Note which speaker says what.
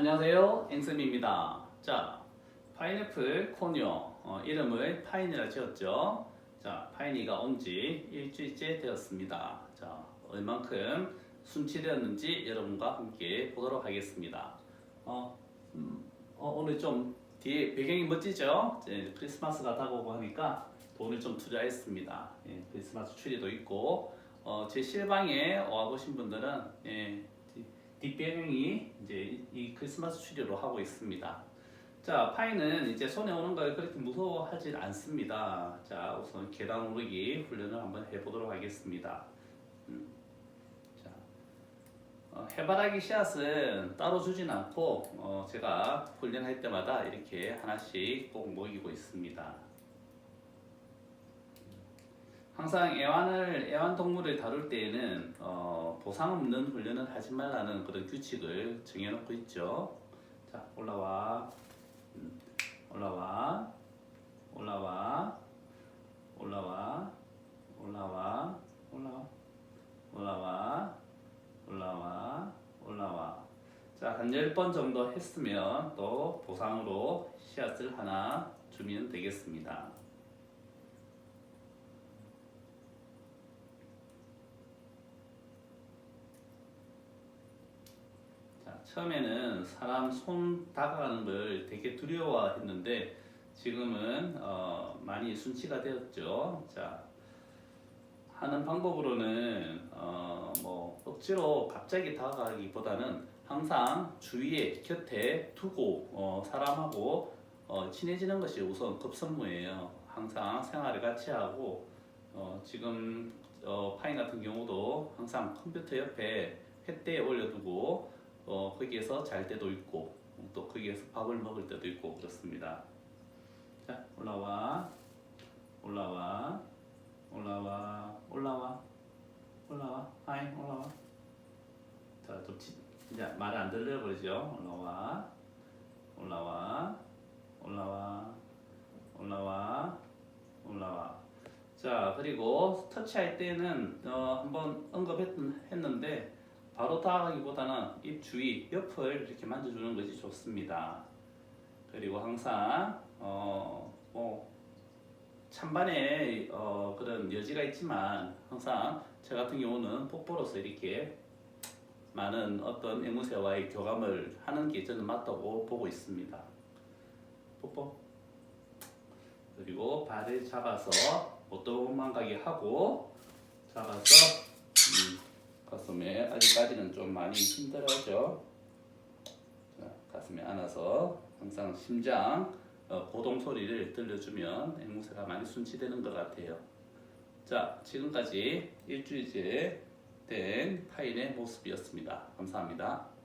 Speaker 1: 안녕하세요. 앵쌤입니다. 자, 파인애플 코니어 어, 이름을 파인이라 지었죠. 자, 파인이가 온 지 일주일째 되었습니다. 자, 얼만큼 순치되었는지 여러분과 함께 보도록 하겠습니다. 어, 음, 어, 오늘 좀 뒤에 배경이 멋지죠? 이제 크리스마스가 다가오고 하니까 돈을 좀 투자했습니다. 예, 크리스마스 추리도 있고 어, 제 실방에 와보신 분들은 예, 뒷배경이 이제 이- 이 크리스마스 추리로 하고 있습니다. 자, 파이는 이제 손에 오는 걸 그렇게 무서워하지 않습니다. 자, 우선 계단 오르기 훈련을 한번 해보도록 하겠습니다. 음. 자, 어, 해바라기 씨앗은 따로 주진 않고 어, 제가 훈련할 때마다 이렇게 하나씩 꼭 먹이고 있습니다. 항상 애완을 애완 동물을 다룰 때에는 어, 보상 없는 훈련을 하지 말라는 그런 규칙을 정해놓고 있죠. 자 올라와, 음, 올라와, 올라와, 올라와, 올라와, 올라와, 올라와, 올라와, 올라와. 자, 한 열 번 정도 했으면 또 보상으로 씨앗을 하나 주면 되겠습니다. 자, 처음에는 사람 손 다가가는 걸 되게 두려워했는데 지금은 어, 많이 순치가 되었죠. 자, 하는 방법으로는 어, 뭐 억지로 갑자기 다가가기보다는 항상 주위에 곁에 두고 어, 사람하고 어, 친해지는 것이 우선 급선무예요. 항상 생활을 같이 하고 어, 지금 어, 파인 같은 경우도 항상 컴퓨터 옆에 횃대에 올려두고 어, 거기에서 잘 때도 있고 또 거기에서 밥을 먹을 때도 있고 그렇습니다. 자 올라와. 올라와. 올라와. 올라와. 올라와. 하이 올라와. 자좀 이제 말안 들려 버리죠? 올라와. 올라와. 올라와. 올라와. 올라와. 자 그리고 터치할 때는 어, 한번 언급했는데 바로 다가가기보다는 입 주위 옆을 이렇게 만져주는 것이 좋습니다. 그리고 항상 어 뭐 찬반에 어, 그런 여지가 있지만 항상 저 같은 경우는 뽀뽀로서 이렇게 많은 어떤 앵무새와의 교감을 하는 게 저는 맞다고 보고 있습니다. 뽀뽀. 그리고 발을 잡아서 못 도망가게 하고 잡아서 음, 가슴에 아직까지는 좀 많이 힘들어죠. 자, 가슴에 안아서 항상 심장 어, 고동 소리를 들려주면 앵무새가 많이 순치되는 것 같아요. 자, 지금까지 일주일째 된 파인의 모습이었습니다. 감사합니다.